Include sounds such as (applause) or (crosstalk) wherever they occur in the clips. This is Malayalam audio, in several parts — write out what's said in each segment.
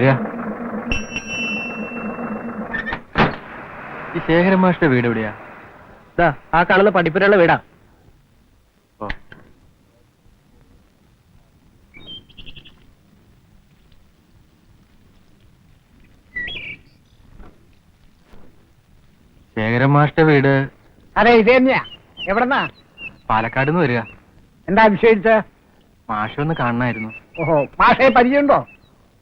വരിക. ഈ ശേഖരൻ മാഷിന്റെ വീട് എവിടെയാ? ദാ, ആ കാണുന്ന പഠിപ്പുരയുള്ള വീടാ. ഓ. ശേഖരൻ മാഷിന്റെ വീട് അതെ ഇത് തന്നെയാ. എവിടെന്നാ? പാലക്കാട് നിന്ന് വരിക. എന്താ അഭിഷേകിച്ച് മാഷ ഒന്ന് കാണണമായിരുന്നു ഓഹോ മാഷയെ പരിചയമുണ്ടോ?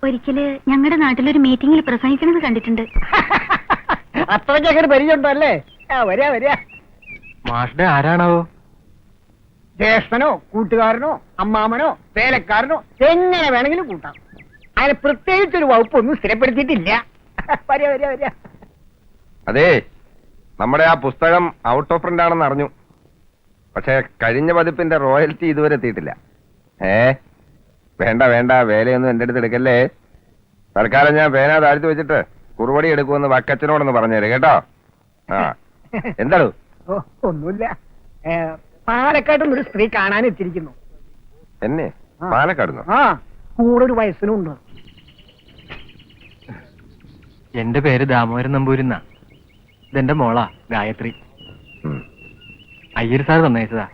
ഒരിക്കൽ ഞങ്ങളുടെ നാട്ടിലൊരു മീറ്റിംഗിൽ പ്രസംഗിക്കുന്നത് കണ്ടിട്ടുണ്ട്. (laughs) അത്രയ്ക്കൊക്കെ പരിചയമുണ്ടോ അല്ലേ? ആ വരിക വരിക മാഷിന്റെ ആരാണാവോ? ജ്യേഷ്ഠനോ കൂട്ടുകാരനോ അമ്മാമനോ വേലക്കാരനോ എങ്ങനെ വേണമെങ്കിലും കൂട്ടാം. അതിന് പ്രത്യേകിച്ചൊരു വകുപ്പൊന്നും സ്ഥിരപ്പെടുത്തിയിട്ടില്ല. (laughs) അതെ നമ്മുടെ ആ പുസ്തകം ഔട്ട് ഓഫ് പ്രിന്റ് ആണെന്ന് അറിഞ്ഞു. പക്ഷെ കഴിഞ്ഞ പതിപ്പിന്റെ റോയൽറ്റി ഇതുവരെ എത്തിയിട്ടില്ല. ഏ? വേണ്ട വേണ്ട വേലയൊന്നും എന്റെ അടുത്ത് എടുക്കല്ലേ? തൽക്കാലം ഞാൻ പേന താഴ്ത്തി വെച്ചിട്ട് കുറുപടി എടുക്കുമെന്ന് വക്കച്ചനോടൊന്ന് പറഞ്ഞേര് കേട്ടോ? ആ. എന്താണു ഓ ഒന്നുമില്ല. ഏ, ഒരു സ്ത്രീ കാണാൻ എത്തിയിരിക്കുന്നു. എന്നെ. പാലക്കാടുന്നു ആ കൂടെ ഒരു വയസ്സിനുണ്ട്. എന്റെ പേര് ദാമോദരൻ നമ്പൂരിന്ന ഇതെന്റെ മോളാ ഗായത്രി. അയ്യർ സാർ തന്നയച്ചതാ.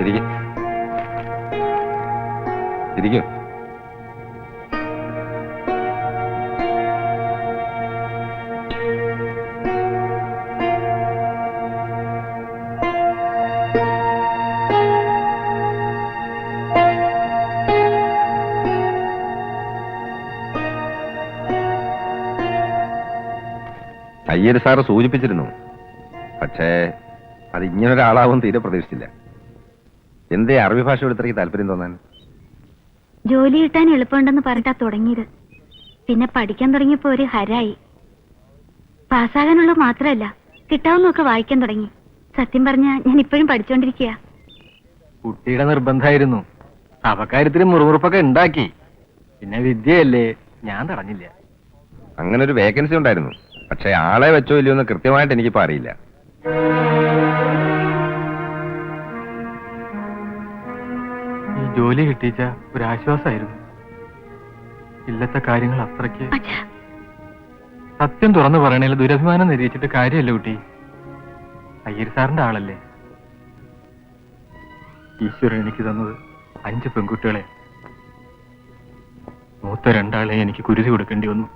ഇരിക്കും. ഇരിക്കും. അയ്യര് സാറ് സൂചിപ്പിച്ചിരുന്നു. പക്ഷേ അത് ഇങ്ങനൊരാളാവും തീരെ പ്രതീക്ഷിച്ചില്ല. എന്തേ അറബി ഭാഷയോട് ഇത്രയ്ക്ക് താല്പര്യം തോന്നാൻ? ജോലി കിട്ടാൻ എളുപ്പമുണ്ടെന്ന് പറഞ്ഞിട്ടാ തുടങ്ങിയത്. പിന്നെ പഠിക്കാൻ തുടങ്ങിയപ്പോ ഒരു ഹരായി. പാസ്സാകാനുള്ള മാത്രമല്ല കിട്ടാവുന്നൊക്കെ വായിക്കാൻ തുടങ്ങി. സത്യം പറഞ്ഞ ഞാൻ ഇപ്പോഴും പഠിച്ചുകൊണ്ടിരിക്കുക കുട്ടിയുടെ നിർബന്ധമായിരുന്നു. അവക്കാര്യത്തിന് മുറുമുറുപ്പൊക്കെ ഉണ്ടാക്കി. പിന്നെ വിദ്യയല്ലേ ഞാൻ തടഞ്ഞില്ല. അങ്ങനെ ഒരു വേക്കൻസി ഉണ്ടായിരുന്നു. പക്ഷെ ആളെ വെച്ചോ ഇല്ലയോ എന്ന് കൃത്യമായിട്ട് എനിക്കിപ്പോ അറിയില്ല. ജോലി കിട്ടിച്ച ഒരാശ്വാസമായിരുന്നു ഇല്ലത്തെ കാര്യങ്ങൾ അത്രയ്ക്ക് സത്യം തുറന്നു പറയണേൽ ദുരഭിമാനം നിരീക്ഷിച്ചിട്ട് കാര്യമല്ല കുട്ടി. അയ്യർ സാറിന്റെ ആളല്ലേ? ഈശ്വരൻ എനിക്ക് തന്നത് അഞ്ച് പെൺകുട്ടികളെ. മൂത്ത രണ്ടാളെ എനിക്ക് കുരുതി കൊടുക്കേണ്ടി വന്നു.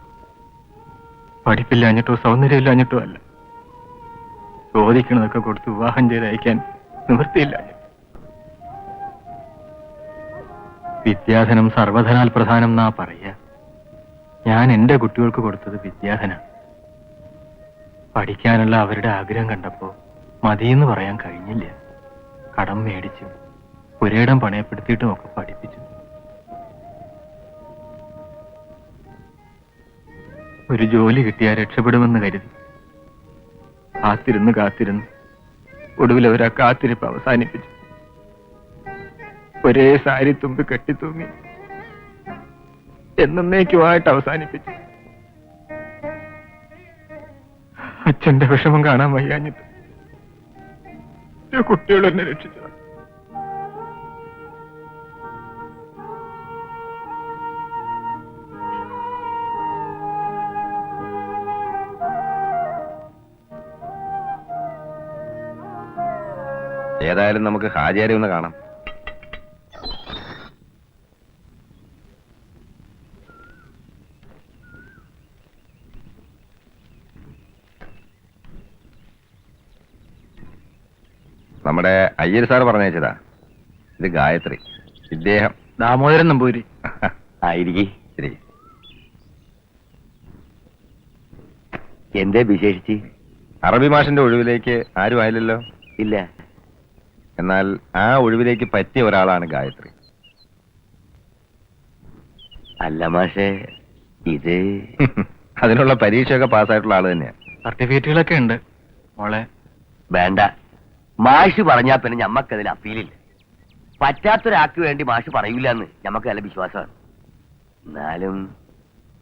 പഠിപ്പില്ലാഞ്ഞിട്ടോ സൗന്ദര്യമില്ലാഞ്ഞിട്ടോ അല്ല. ചോദിക്കണതൊക്കെ കൊടുത്ത് വിവാഹം ചെയ്ത് അയക്കാൻ നിവൃത്തിയില്ല വിദ്യാധനം സർവധനാൽ പ്രധാനം എന്നാ പറയുക. ഞാൻ എന്റെ കുട്ടികൾക്ക് കൊടുത്തത് വിദ്യാധന പഠിക്കാനുള്ള അവരുടെ ആഗ്രഹം കണ്ടപ്പോ മതിയെന്ന് പറയാൻ കഴിഞ്ഞില്ല. കടം മേടിച്ചു. പുരയിടം പണയപ്പെടുത്തിയിട്ടും ഒക്കെ പഠിപ്പിച്ചു. ഒരു ജോലി കിട്ടിയാൽ രക്ഷപ്പെടുമെന്ന് കരുതി. കാത്തിരുന്ന് കാത്തിരുന്ന് ഒടുവിൽ അവരാ കാത്തിരിപ്പ് അവസാനിപ്പിച്ചു. ഒരേ സാരി തുമ്പി കെട്ടിത്തൂങ്ങി എന്നേക്കുമായിട്ട് അവസാനിപ്പിച്ചു. അച്ഛന്റെ വിഷമം കാണാൻ വയ്യാഞ്ഞിട്ട്. കുട്ടികൾ എന്നെ രക്ഷിച്ചു ഏതായാലും നമുക്ക് ഹാജിയാരെ ഒന്ന് കാണാം. നമ്മുടെ അയ്യർ സാർ പറഞ്ഞേച്ചതാ ഇത് ഗായത്രി. ഇദ്ദേഹം. ദാമോദരൻ നമ്പൂരി (laughs) ആയിരിക്കും. ശരി. എന്തേ വിശേഷിച്ച്? അറബി മാഷിന്റെ ഒഴിവിലേക്ക് ആരും ആയില്ലല്ലോ? ഇല്ല. എന്നാൽ ആ ഒഴിവിലേക്ക് പറ്റിയ ഒരാളാണ് ഗായത്രി. അല്ല മാഷേ ഇത് (laughs) അതിനുള്ള പരീക്ഷയൊക്കെ പാസ്സായിട്ടുള്ള ആൾ തന്നെയാ. സർട്ടിഫിക്കറ്റുകളൊക്കെ ഉണ്ട് മോളെ. വേണ്ട. മാഷ് പറഞ്ഞാ പിന്നെ ഞമ്മക്കതിൽ അപ്പീലില്ല. പറ്റാത്തൊരാൾക്ക് വേണ്ടി മാഷ് പറയൂല എന്ന് ഞമ്മക്ക് നല്ല വിശ്വാസമാണ്. എന്നാലും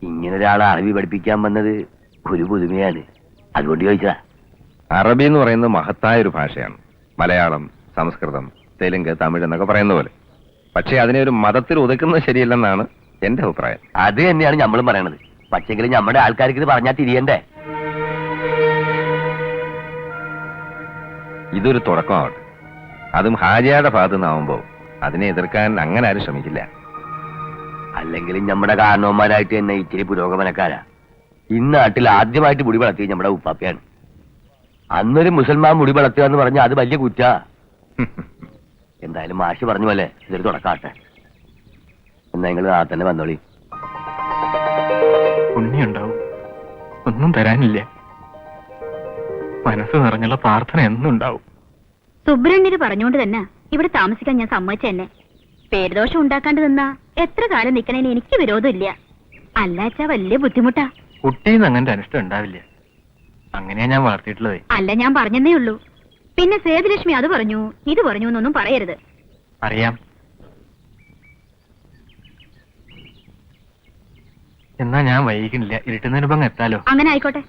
ഇങ്ങനൊരാളെ അറബി പഠിപ്പിക്കാൻ വന്നത് ഒരു പുതുമയാണ്. അതുകൊണ്ട് ചോദിച്ചതാ. അറബി എന്ന് പറയുന്നത് മഹത്തായ ഒരു ഭാഷയാണ്. മലയാളം സംസ്കൃതം തെലുങ്ക് തമിഴ് എന്നൊക്കെ പറയുന്ന പോലെ. പക്ഷേ അതിനെ ഒരു മതത്തിൽ ഒതുക്കുന്നത് ശരിയല്ലെന്നാണ് എന്റെ അഭിപ്രായം. അത് തന്നെയാണ് നമ്മളും പറയണത്. പക്ഷെങ്കിലും നമ്മുടെ ആൾക്കാർക്ക് ഇത് പറഞ്ഞാൽ തിരിയണ്ടേ? ഇതൊരു തുടക്കമാണ്. അതും ഹാജിയുടെ ഭാഗത്തു നിന്നാവുമ്പോ അതിനെ എതിർക്കാൻ അങ്ങനെ ആരും ശ്രമിക്കില്ല. അല്ലെങ്കിൽ നമ്മുടെ കാരണവന്മാരായിട്ട് തന്നെ ഇച്ചിരി പുരോഗമനക്കാരാ. ഇന്ന് നാട്ടിൽ ആദ്യമായിട്ട് മുടി വളർത്തിയത് നമ്മുടെ ഉപ്പാപ്പയാണ്. അന്നൊരു മുസൽമാൻ മുടി വളർത്തുക എന്ന് പറഞ്ഞാൽ അത് വലിയ കുറ്റ. (laughs) എന്തായാലും മാഷി പറഞ്ഞു പോലെ ഇതൊരു തുടക്കാട്ടെ എന്നാ നിങ്ങൾ ആ തന്നെ വന്നോളി. ഉണ്ണിയുണ്ടാവും. ഒന്നും തരാനില്ല. മനസ്സ് നിറഞ്ഞുള്ള പ്രാർത്ഥന എന്നുണ്ടാവും. സുബ്രണ്യര് പറഞ്ഞുകൊണ്ട് തന്നെ ഇവിടെ താമസിക്കാൻ ഞാൻ സമ്മതിച്ചെന്നെ പേരുദോഷം ഉണ്ടാക്കാണ്ട് നിന്നാ എത്ര കാലം നിക്കണേന് എനിക്ക് വിരോധമില്ല. അല്ലാച്ചാ വലിയ ബുദ്ധിമുട്ടാ. കുട്ടിന്ന് അങ്ങനെ അനിഷ്ടം ഉണ്ടാവില്ല. അങ്ങനെയാ ഞാൻ വളർത്തിയിട്ടുള്ളത്. അല്ല ഞാൻ പറഞ്ഞതേ ഉള്ളൂ. പിന്നെ സേതുലക്ഷ്മി അത് പറഞ്ഞു ഇത് പറഞ്ഞു എന്നൊന്നും പറയരുത്. അറിയാം. എന്നാ ഞാൻ വൈകിക്കുന്നില്ല ഇരുട്ടുന്നതിന് മുമ്പ് എത്താലോ? അങ്ങനെ ആയിക്കോട്ടെ.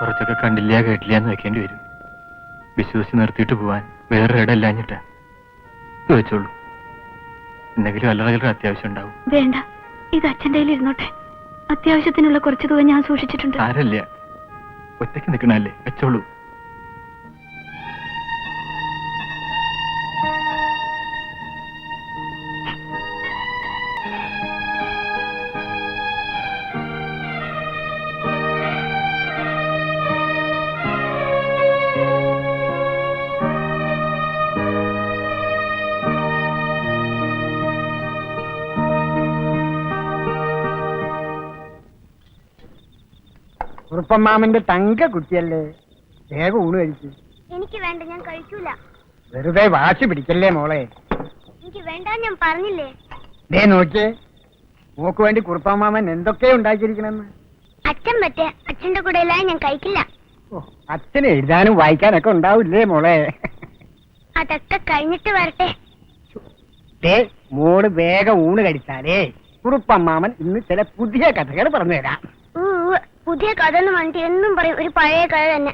കുറച്ചൊക്കെ കണ്ടില്ല കേട്ടില്ല എന്ന് വെക്കേണ്ടി വരും. വിശ്വസിച്ച് നിർത്തിയിട്ട് പോവാൻ വേറെ ഇടമില്ലാഞ്ഞിട്ടാ ചോദിച്ചോളൂ വെച്ചോളൂ. എന്തെങ്കിലും അല്ലറകളുടെ അത്യാവശ്യം ഉണ്ടാവും. വേണ്ട ഇത് അച്ഛന്റെ ഇരുന്നോട്ടെ. അത്യാവശ്യത്തിനുള്ള കുറച്ച് തുക ഞാൻ സൂക്ഷിച്ചിട്ടുണ്ട്. ആരല്ല? ഒറ്റയ്ക്ക് നിൽക്കണല്ലേ വെച്ചോളൂ. കുറുപ്പമ്മാമന്റെ തങ്ക കുട്ടിയല്ലേ? വേഗം ഊണ് കഴിച്ചു എനിക്ക് വേണ്ട ഞാൻ കഴിക്കൂല. വെറുതെ വാശി പിടിക്കല്ലേ മോളെ? എനിക്ക് വേണ്ട ഞാൻ പറഞ്ഞില്ലേ? ദേ നോക്കിയേ മോക്ക് വേണ്ടി കുറുപ്പമാമൻ എന്തൊക്കെ ഉണ്ടാക്കിയിരിക്കണെന്ന്? അച്ഛൻ പറ്റേ അച്ഛന്റെ കൂടെ എല്ലാം ഞാൻ കഴിക്കില്ല. ഓ, അച്ഛന് എഴുതാനും വായിക്കാനൊക്കെ ഉണ്ടാവില്ലേ മോളെ? അതൊക്കെ കഴിഞ്ഞിട്ട് വരട്ടെ. ദേ മോൾ വേഗം ഊണ് കഴിച്ചാലേ കുറുപ്പമാമൻ ഇന്ന് ചില പുതിയ കഥകൾ പറഞ്ഞു തരാം ഊ, ഊ, പുതിയ കഥ എന്ന് പറഞ്ഞിട്ട് എന്നും പറയും ഒരു പഴയ കഥ തന്നെ.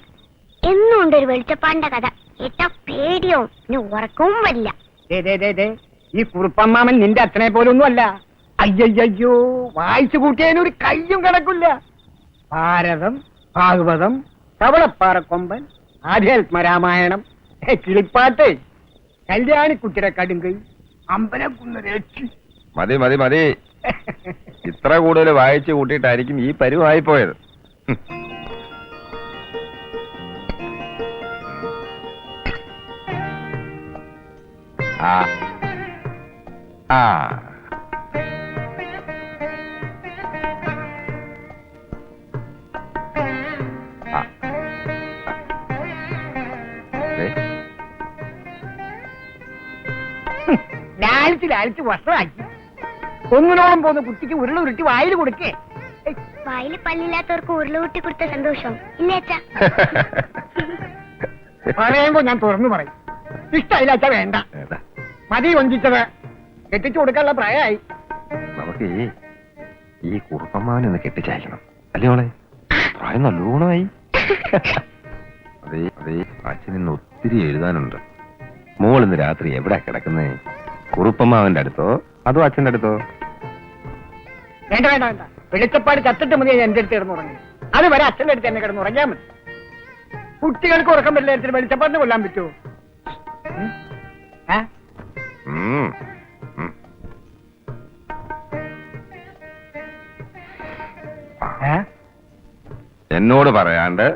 എന്നും ഉണ്ട് ഒരു വെളിച്ചപ്പാണ്ട കഥ. ഏറ്റവും പേടിയോ പിന്നെ ഉറക്കവും വരില്ല. ദേ ദേ ദേ ദേ. ഈ കുറുപ്പമ്മാമൻ നിന്റെ അച്ഛനെ പോലൊന്നും അല്ല അയ്യയ്യോ വായിച്ചു കൂട്ടിയതിനൊരു കയ്യും കിടക്കില്ല ഭാരതം ഭാഗവതം കവളപ്പാറക്കൊമ്പൻ ആധ്യാത്മരാമായണം കിളിപ്പാട്ട്. കല്യാണിക്കുട്ടിയുടെ കടുങ്കൈ അമ്പലക്കുന്ന രക്ഷി മതി മതി മതി. ഇത്ര കൂടുതൽ വായിച്ചു കൂട്ടിയിട്ടായിരിക്കും ഈ പരുവായി പോയത്. ആ. വസ്ത്രമാക്കി ഒന്നിനോളം പോകുന്ന കുട്ടിക്ക് ഉരുള ഉരുട്ടി വായിൽ കൊടുക്കേ. വായിൽ പല്ലില്ലാത്തവർക്ക് ഉരുളുകൂട്ടി കൊടുത്ത സന്തോഷം. ഇല്ലേ അച്ഛാ? (laughs) പറയുമ്പോ ഞാൻ തുറന്നു പറയും. ഇഷ്ടമില്ല വേണ്ട? മതി വഞ്ചിച്ചത് കെട്ടിച്ചു കൊടുക്കാനുള്ള പ്രായമായി. നമുക്ക് ഈ- ഈ കുറുപ്പമ്മാവനെ ഒന്ന് കെട്ടിച്ചയക്കണം അല്ലേ മോളെ? പ്രായം നല്ലോണമായി. (laughs) അതെ അതെ അച്ഛനിന്ന് ഒത്തിരി എഴുതാനുണ്ട്. മോൾ ഇന്ന് രാത്രി എവിടെ കിടക്കുന്നേ? കുറുപ്പമ്മാവന്റെ അടുത്തോ? അതോ അച്ഛന്റെ അടുത്തോ? വേണ്ട വേണ്ട വേണ്ട. വെളിച്ചപ്പാട് കത്തിട്ട് മതി എന്റെ അടുത്ത് കിടന്ന് ഉറങ്ങി അത് വരെ അച്ഛന്റെ അടുത്ത് തന്നെ കിടന്ന് ഉറങ്ങിയാൽ മതി. കുട്ടികൾക്ക് ഉറക്കം പറ്റില്ല അടുത്ത് വെളിച്ചപ്പാടിന് കൊല്ലാൻ പറ്റുമോ? എന്നോട് പറയാണ്ട്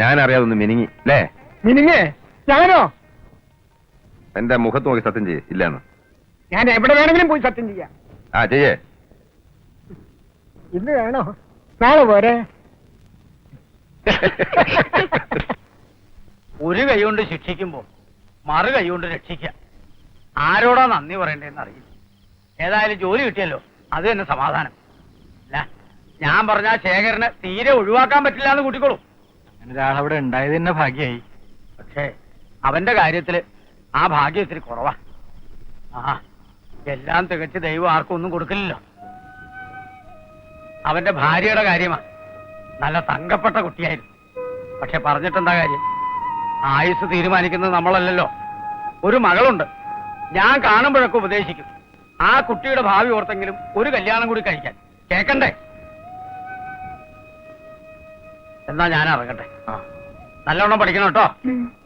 ഞാൻ അറിയാതൊന്ന് മിനിങ്ങി അല്ലേ മിനിങ്ങേ ഞാനോ? എന്റെ മുഖത്ത് നോക്കി സത്യം ചെയ്യേ ഇല്ലാന്ന്. ഞാൻ എവിടെ വേണമെങ്കിലും പോയി സത്യം ചെയ്യാം. ആ ചെയ്യേ. ഇന്ന് വേണോ? നാളെ പോരെ. (laughs) ഒരു കൈ കൊണ്ട് ശിക്ഷിക്കുമ്പോ മറു കൈ കൊണ്ട് രക്ഷിക്കാം. ആരോടാ നന്ദി പറയണ്ടേന്ന് അറിയില്ല. ഏതായാലും ജോലി കിട്ടിയല്ലോ അത് തന്നെ സമാധാനം. അല്ല ഞാൻ പറഞ്ഞ ശേഖരനെ തീരെ ഒഴിവാക്കാൻ പറ്റില്ല എന്ന് കൂട്ടിക്കോളൂ. ഒരാളവിടെ ഉണ്ടായത് തന്നെ ഭാഗ്യായി. പക്ഷേ അവന്റെ കാര്യത്തിൽ ആ ഭാഗ്യം ഇത്തിരി കുറവാ. ആ എല്ലാം തികച്ച് ദൈവം ആർക്കും ഒന്നും കൊടുക്കില്ലല്ലോ അവന്റെ ഭാര്യയുടെ കാര്യമാ. നല്ല തങ്കപ്പെട്ട കുട്ടിയായിരുന്നു. പക്ഷെ പറഞ്ഞിട്ടെന്താ കാര്യം? ആയുസ് തീരുമാനിക്കുന്നത് നമ്മളല്ലല്ലോ. ഒരു മകളുണ്ട്. ഞാൻ കാണുമ്പോഴൊക്കെ ഉപദേശിക്കും. ആ കുട്ടിയുടെ ഭാവി ഓർത്തെങ്കിലും ഒരു കല്യാണം കൂടി കഴിക്കാൻ. കേക്കണ്ടേ? എന്നാ ഞാൻ ഇറങ്ങട്ടെ. ആ. നല്ലവണ്ണം പഠിക്കണം കേട്ടോ. ഉം.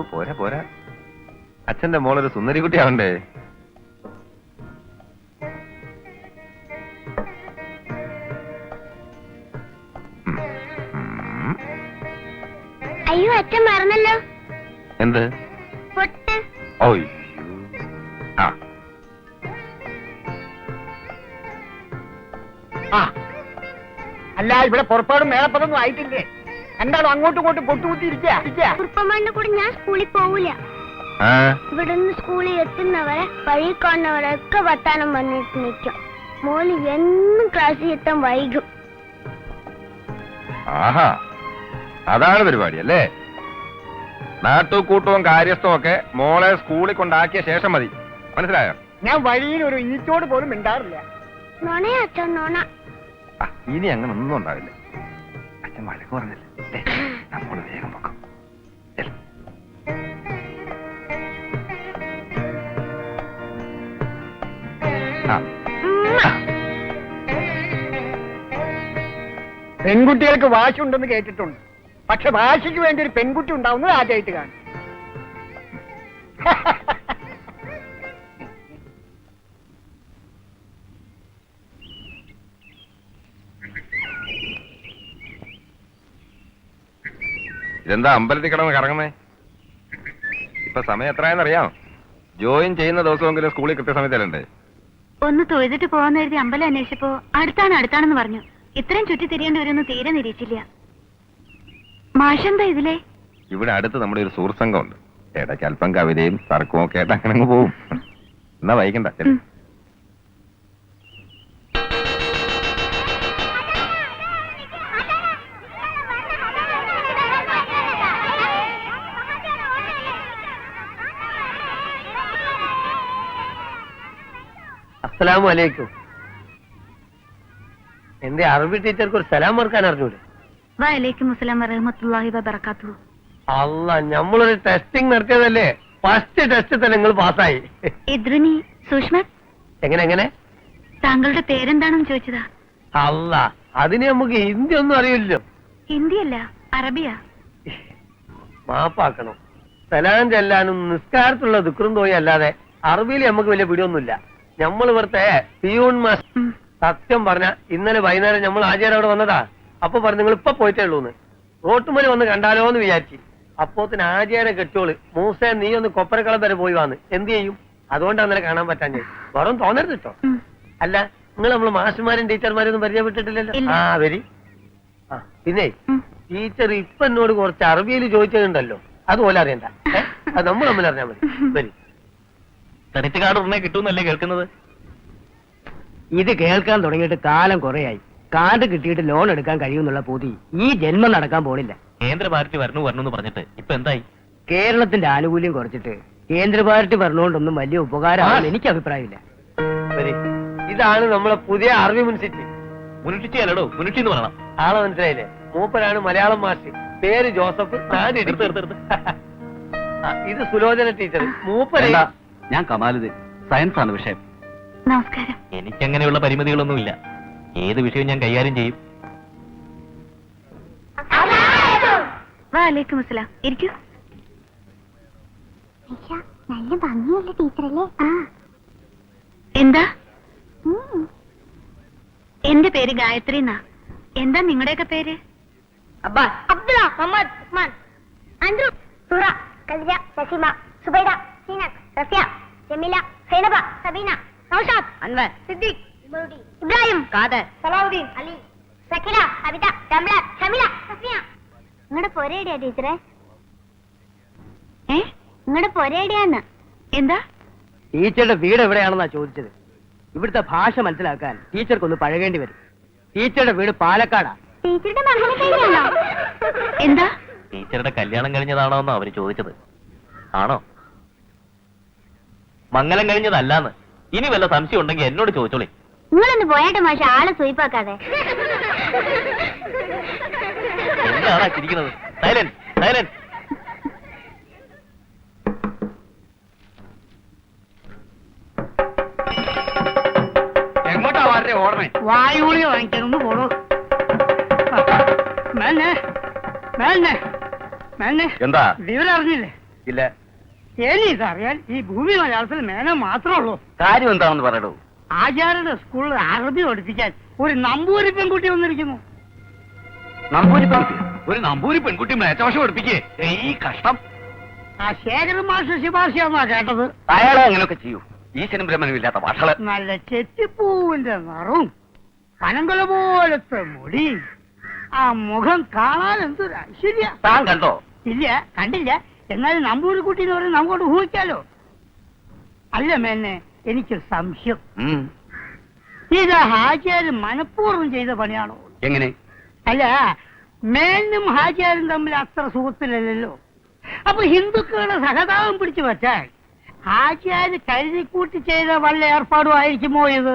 പോരാ പോരാ. അച്ഛന്റെ മോളൊരു സുന്ദരി കുട്ടിയാവണ്ടേ? ഉം. ഉം. അയ്യോ അച്ഛൻ മറന്നല്ലോ. എന്ത്? പൊട്ട്. ഓയ്. ആ. ആ. അല്ല ഇവിടെ പുറപ്പാടും മേളപ്പതൊന്നും ആയിട്ടില്ലേ? എന്താണോ അങ്ങോട്ടും ഇങ്ങോട്ടും പൊട്ടുകുത്തിയിരിക്കുക കുറുപ്പമാന്റെ കൂടെ ഞാൻ സ്കൂളിൽ പോവില്ല ആ? ഇവിടുന്ന് സ്കൂളിൽ എത്തുന്നവരെ വഴി കാണുന്നവരൊക്കെ വർത്താനം പറഞ്ഞിട്ട് നിൽക്കും മോന് എന്നും ക്ലാസ്സിൽ എത്താൻ വൈകും. ആഹാ അതാണ് പരിപാടി അല്ലേ? നാട്ടുകൂട്ടവും കാര്യസ്ഥവും ഒക്കെ മോളെ സ്കൂളിൽ കൊണ്ടാക്കിയ ശേഷം മതി. മനസ്സിലായോ? ഞാൻ വഴിയിൽ ഒരു ഈച്ചോട് പോലും മിണ്ടാറില്ല. നോണേ അച്ഛൻ നോണ. ആ, ഇനി അങ്ങനെ ഒന്നും ഉണ്ടാവില്ല. അച്ഛൻ വഴക്ക് പറഞ്ഞില്ലേ. ദേ, വേഗം പെൺകുട്ടികൾക്ക് വാശി ഉണ്ടെന്ന് കേട്ടിട്ടുണ്ട്. പക്ഷെ വാശിക്ക് വേണ്ടി ഒരു പെൺകുട്ടി ഉണ്ടാവുന്നത് ആദ്യമായിട്ട് കാണും. ഇതെന്താ അമ്പലത്തിൽ കിടന്ന് കറങ്ങുന്നേ? ഇപ്പൊ സമയം എത്രയെന്നറിയാം ജോയിൻ ചെയ്യുന്ന ദിവസമെങ്കിലും സ്കൂളിൽ കൃത്യസമയത്തല്ലേ? ഒന്ന് തൊഴുതിട്ട് പോവാന്ന് കരുതി അമ്പലം അന്വേഷിച്ചപ്പോ അടുത്താണ് അടുത്താണെന്ന് പറഞ്ഞു. ഇത്രയും ചുറ്റി തിരിയേണ്ടി വരുമെന്ന് തീരെ നിരീക്ഷിച്ചില്ല. മാഷെന്താ ഇതിലെ? ഇവിടെ അടുത്ത് നമ്മുടെ ഒരു സുഹൃത്ത് സംഘമുണ്ട് ഇടയ്ക്ക് അല്പം കവിതയും തർക്കവും ഒക്കെ ആയിട്ട് അങ്ങനെ അങ്ങ് പോവും. എന്നാ വൈകണ്ട ചെല്ല്. ഉം. അസ്സലാമു അലൈക്കും. എന്റെ അറബി ടീച്ചർക്ക് ഒരു സലാം മറക്കാൻ അറിഞ്ഞൂടെ? വലൈക്കും അസ്സലാം വറഹമത്തുള്ളാഹി വബറകാതുഹു. അല്ല നമ്മളൊരു ടെസ്റ്റിംഗ് നടത്തിയതല്ലേ? ഫസ്റ്റ് ടെസ്റ്റ് തന്നെ നിങ്ങൾ പാസ്സായി. ഇദ്രുനി സുഷ്മ എങ്ങനെ എങ്ങനെ? താങ്കളുടെ പേരെന്താണെന്ന് ചോദിച്ചതാ. അല്ല അതിന് നമുക്ക് ഹിന്ദി ഒന്നും അറിയില്ലല്ലോ. ഹിന്ദിയല്ല അറബിയാ. മാപ്പാക്കണം. സലാം ചെല്ലാനും നിസ്കാരത്തുള്ള ദുഃഖം തോയി അല്ലാതെ അറബിയിൽ നമുക്ക് വലിയ പിടിയൊന്നുമില്ല. നമ്മൾ ഇവിടുത്തെ പിയൂൺ മാസ് സത്യം പറഞ്ഞ ഇന്നലെ വൈകുന്നേരം നമ്മൾ ആചാരം അവിടെ വന്നതാ. അപ്പൊ പറഞ്ഞു നിങ്ങൾ ഇപ്പൊ പോയിട്ടേ ഉള്ളൂന്ന്. റോട്ടുമലി വന്ന് കണ്ടാലോ എന്ന് വിചാരിച്ചു. അപ്പോത്തിന് ആചാരം കെട്ടിയോൾ മൂസ നീ ഒന്ന് കൊപ്പരക്കളം വരെ പോയി വന്ന്. എന്ത് ചെയ്യും? അതുകൊണ്ട് അന്നേരം കാണാൻ പറ്റാൻ വെറും തോന്നരുത് കേട്ടോ അല്ല നിങ്ങൾ നമ്മൾ മാഷുമാരും ടീച്ചർമാരും ഒന്നും പരിചയപ്പെട്ടിട്ടില്ലല്ലോ ആ വരി. ആ പിന്നെ ടീച്ചർ ഇപ്പൊ എന്നോട് കുറച്ച് അറബിയിൽ ചോദിച്ചതുണ്ടല്ലോ. അതുപോലെ അറിയണ്ട. അത് നമ്മൾ തമ്മിൽ അറിഞ്ഞാൽ മതി. വരി. ക്രെഡിറ്റ് കാർഡ് ഉടനെ കിട്ടുമെന്നല്ലേ കേൾക്കുന്നത്? ഇത് കേൾക്കാൻ തുടങ്ങിയിട്ട് കാലം കുറയായി. കാർഡ് കിട്ടിയിട്ട് ലോൺ എടുക്കാൻ കഴിയുമെന്നുള്ള പൂതി ഈ ജന്മം നടക്കാൻ പോണില്ല. കേന്ദ്ര പാർട്ടി വരണു വരണു പറഞ്ഞിട്ട് ഇപ്പൊ എന്തായി? കേരളത്തിന്റെ ആനുകൂല്യം കുറച്ചിട്ട് കേന്ദ്ര പാർട്ടി പറഞ്ഞുകൊണ്ടൊന്നും വലിയ ഉപകാരമാണ് എനിക്ക് അഭിപ്രായമില്ല ശരി. ഇതാണ് നമ്മളെ പുതിയ അറബി മുനിസിറ്റി മുനിഷിച്ചി അല്ലടോ മുനിഷി എന്ന് പറയണം. ആളെ മനസ്സിലായില്ലേ? മൂപ്പനാണ് മലയാളം മാസ്റ്റർ പേര് ജോസഫ് ഞാൻ എടുത്ത് എടുത്ത് എടുത്ത്. ഇത് സുലോചന ടീച്ചർ മൂപ്പര് ഞാൻ കമാലുദ്ദീൻ സയൻസ് ആണ് വിഷയം. നമസ്കാരം. എനിക്ക് എനിക്കങ്ങനെയുള്ള പരിമിതികളൊന്നുമില്ല. ഏത് വിഷയവും ഞാൻ കൈകാര്യം ചെയ്യും? വലൈക്കും അസ്സലാം. ഇരിക്കൂ. നല്ല ഭംഗിയുള്ള ടീച്ചറല്ലേ? ആ. എന്താ. എന്റെ പേര് ഗായത്രി എന്നാ. എന്താ നിങ്ങളുടെയൊക്കെ പേര്? അബ്ദുള്ള മുഹമ്മദ് ഉസ്മാൻ. സുറ നസീമ സുബൈദ സീനത്ത് റഫിയ. ജമീല സൈനബ സബീന നൗഷാദ് അൻവർ സിദ്ദീഖ് ഇബ്രാഹിം കാദർ സലാഹുദ്ദീൻ അലി സക്കില കവിത രംല ഷമില സഫിയ. നിങ്ങളുടെ പൊരേടിയാ ടീച്ചറെ? ഏ? നിങ്ങളുടെ പൊരേടിയാന്ന്. എന്താ? ടീച്ചറുടെ വീട് എവിടെയാണെന്നാ ചോദിച്ചത്. ഇവിടുത്തെ ഭാഷ മനസ്സിലാക്കാൻ ടീച്ചർക്കൊന്ന് പഴകേണ്ടി വരും. ടീച്ചറുടെ വീട് പാലക്കാടാ. ടീച്ചറുടെ മകനെ കഴിഞ്ഞാണോ എന്താ? ടീച്ചറുടെ കല്യാണം കഴിഞ്ഞതാണോ എന്നോ അവർ ചോദിച്ചത്. ആണോ? മംഗലം കഴിഞ്ഞതല്ലാന്ന്. ഇനി വല്ല സംശയം ഉണ്ടെങ്കിൽ എന്നോട് ചോദിച്ചോളി. നിങ്ങളൊന്ന് പോയാട്ടെ മാഷ ആളെ സൂയിപ്പാക്കാതെ എന്താണാ ചിരിക്കുന്നത്? സൈലന്റ് സൈലന്റ് എങ്ങോട്ടാ വളരെ ഓടണേ? വായുഗുളിക വാങ്ങിക്കാനൊന്ന് പോണു മേന്നെ മേന്നെ മേന്നെ എന്താ? വിവരം അറിഞ്ഞില്ലേ ഇല്ല. എനിക്ക് ഈ ഭൂമി മലയാളത്തിൽ മേന മാത്രമേ ഉള്ളൂ. കാര്യം എന്താണെന്ന് പറയടൂ. ആചാര്യയുടെ സ്കൂളിൽ അറബി പഠിപ്പിക്കാൻ ഒരു നമ്പൂരി പെൺകുട്ടി വന്നിരിക്കുന്നു. നമ്പൂരി പെൺകുട്ടി ഒരു നമ്പൂരി പെൺകുട്ടി മേച്ചവശം പഠിപ്പിക്കേ. ഈ കഷ്ടം. ആ ശേഖരൻ മാഷ ശുപാർശയാന്നാ കേട്ടത്. അയാളെ അങ്ങനെയൊക്കെ ചെയ്യൂ. ഈശ്വരൻ ബ്രഹ്മനും ഇല്ലാത്ത ഭാഷകൾ നല്ല ചെത്തിപ്പൂവിന്റെ നിറവും പനങ്കുല പോലത്തെ മുടി. ആ മുഖം കാണാൻ എന്തൊരു ഐശ്വര്യ. താൻ കണ്ടോ? ഇല്ല കണ്ടില്ല. എന്നാലും നമ്പൂരിക്കുട്ടി എന്ന് പറഞ്ഞാൽ നമുക്കോട്ട് ഊഹിക്കാലോ അല്ല മേന്നെ എനിക്ക് സംശയം. ഇത് ഹാജിയാര് മനഃപൂർവം ചെയ്ത പണിയാണോ? എങ്ങനെ? അല്ല മേനും ഹാജിയാരും തമ്മിൽ അത്ര സുഹൃത്തിലല്ലോ അപ്പൊ ഹിന്ദുക്കളുടെ സഹതാപം പിടിച്ചു വച്ചാൽ ഹാജിയാര് കരുതിക്കൂട്ടി ചെയ്ത വല്ല ഏർപ്പാടും ആയിരിക്കുമോ ഇത്?